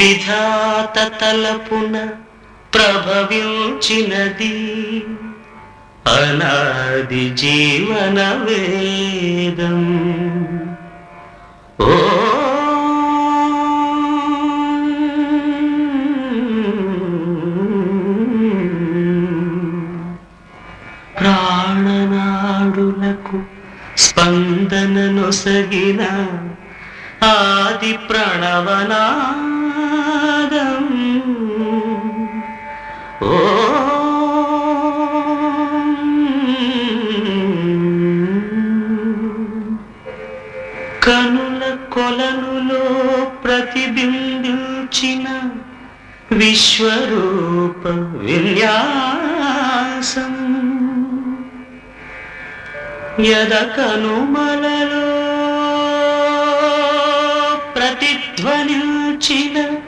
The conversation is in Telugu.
విధాత తలపున ప్రభవించినది అనాది జీవన వేదం. ఓ ప్రాణనాడులకు స్పందనను సగిన ఆది ప్రణవనా కనుల కొలనులో ప్రతిబింబించిన విశ్వరూప విన్యాసం యద కనుమలలో ప్రతిధ్వనించిన